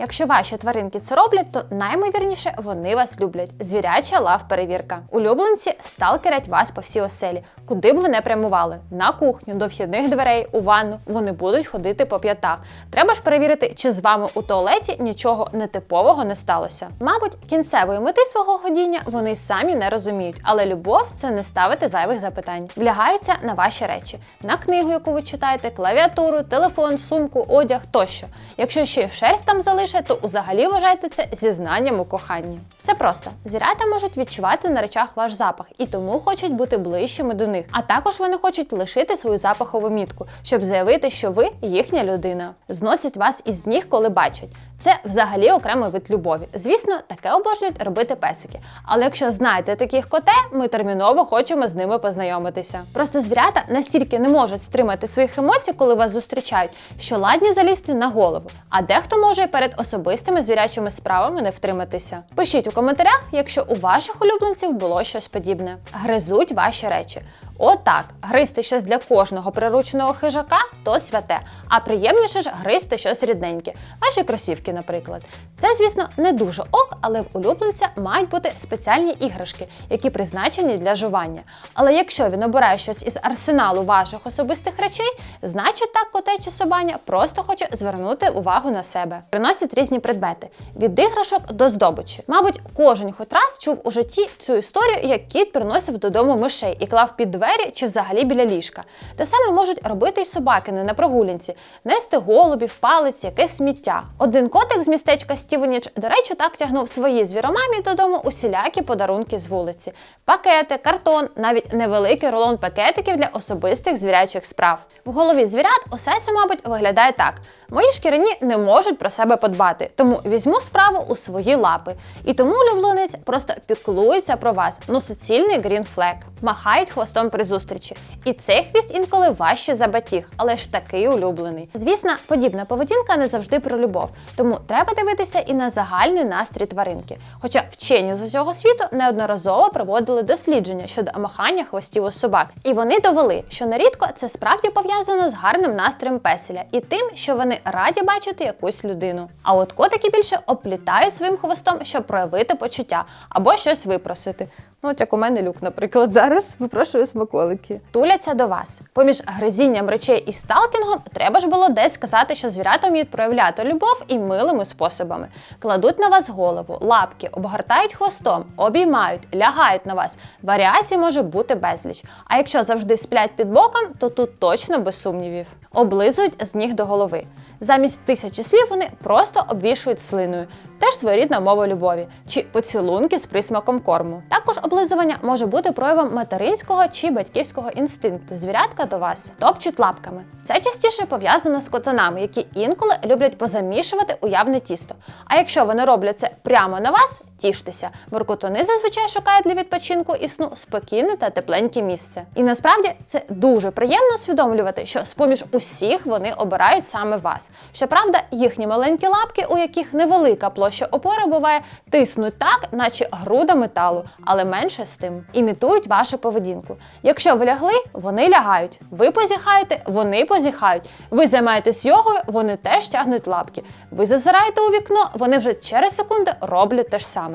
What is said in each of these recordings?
Якщо ваші тваринки це роблять, то наймовірніше вони вас люблять. Звіряча лав перевірка. Улюбленці сталкерять вас по всій оселі, куди б ви не прямували. На кухню, до вхідних дверей, у ванну. Вони будуть ходити по п'ятах. Треба ж перевірити, чи з вами у туалеті нічого нетипового не сталося. Мабуть, кінцевої мети свого ходіння вони самі не розуміють, але любов це не ставити зайвих запитань. Влягаються на ваші речі, на книгу, яку ви читаєте, клавіатуру, телефон, сумку, одяг тощо. Якщо ще й шерсть там залишить, то взагалі вважайте це зізнанням у коханні. Все просто звірята можуть відчувати на речах ваш запах і тому хочуть бути ближчими до них. А також вони хочуть лишити свою запахову мітку, щоб заявити, що ви їхня людина. Зносять вас із ніг, коли бачать. Це взагалі окремий вид любові. Звісно, таке обожнюють робити песики. Але якщо знаєте таких коте, ми терміново хочемо з ними познайомитися. Просто звірята настільки не можуть стримати своїх емоцій, коли вас зустрічають, що ладні залізти на голову. А дехто може перед особистими звірячими справами не втриматися. Пишіть у коментарях, якщо у ваших улюбленців було щось подібне. Гризуть ваші речі. Отак, гризти щось для кожного прирученого хижака то святе, а приємніше ж гризти щось рідненьке, ваші кросівки, наприклад. Це, звісно, не дуже ок, але в улюбленця мають бути спеціальні іграшки, які призначені для жування. Але якщо він обирає щось із арсеналу ваших особистих речей, значить так коте чи собаня просто хоче звернути увагу на себе. Приносять різні предмети від іграшок до здобичі. Мабуть, кожен хоч раз чув у житті цю історію, як кіт приносив додому мишей і клав під двері чи взагалі біля ліжка. Те саме можуть робити й собакини на прогулянці, нести голубів, палиць, якесь сміття. Один котик з містечка Стівеніч, до речі, так тягнув свої звіромамі додому усілякі подарунки з вулиці: пакети, картон, навіть невеликий рулон пакетиків для особистих звірячих справ. В голові звірят усе це, мабуть, виглядає так: мої шкіряні не можуть про себе подбати, тому візьму справу у свої лапи. І тому улюбленець просто піклується про вас. Ну, суцільний грінфлек. Махають хвостом при зустрічі. І цей хвіст інколи важче за батіг, але ж такий улюблений. Звісно, подібна поведінка не завжди про любов, тому треба дивитися і на загальний настрій тваринки. Хоча вчені з усього світу неодноразово проводили дослідження щодо махання хвостів у собак, і вони довели, що нерідко це справді пов'язано з гарним настроєм песеля і тим, що вони раді бачити якусь людину. А от котики більше оплітають своїм хвостом, щоб проявити почуття або щось випросити. Ну, от як у мене люк, наприклад, зараз випрошую смаколики. Туляться до вас. Поміж гризінням речей і сталкінгом треба ж було десь сказати, що звірята вміють проявляти любов і милими способами. Кладуть на вас голову, лапки, обгортають хвостом, обіймають, лягають на вас. Варіацій може бути безліч. А якщо завжди сплять під боком, то тут точно без сумнівів. Облизують з ніг до голови. Замість тисячі слів вони просто обвішують слиною. Теж своєрідна мова любові чи поцілунки з присмаком корму. Також облизування може бути проявом материнського чи батьківського інстинкту звірятка до вас. Топчуть лапками. Це частіше пов'язано з котанами, які інколи люблять позамішувати уявне тісто. А якщо вони роблять це прямо на вас, тіштеся. Воркотуни зазвичай шукають для відпочинку і сну спокійне та тепленьке місце. І насправді це дуже приємно усвідомлювати, що з-поміж усіх вони обирають саме вас. Щоправда, їхні маленькі лапки, у яких невелика площа опори буває, тиснуть так, наче груда металу, але менше з тим. Імітують вашу поведінку. Якщо ви лягли, вони лягають. Ви позіхаєте, вони позіхають. Ви займаєтесь йогою, вони теж тягнуть лапки. Ви зазираєте у вікно, вони вже через секунди роблять те ж саме.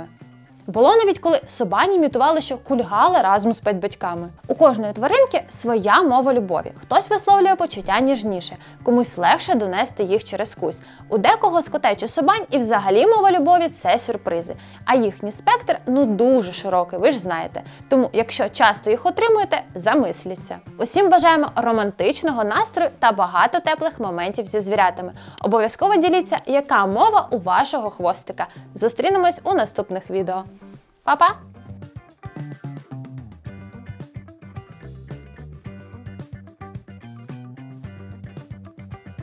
Було навіть коли собані імітували, що кульгали разом з педбатьками. У кожної тваринки своя мова любові. Хтось висловлює почуття ніжніше, комусь легше донести їх через кусь. У декого з собань і взагалі мова любові це сюрпризи. А їхній спектр ну дуже широкий, ви ж знаєте. Тому, якщо часто їх отримуєте, замисліться. Усім бажаємо романтичного настрою та багато теплих моментів зі звірятами. Обов'язково діліться, яка мова у вашого хвостика. Зустрінемось у наступних відео. Па-па!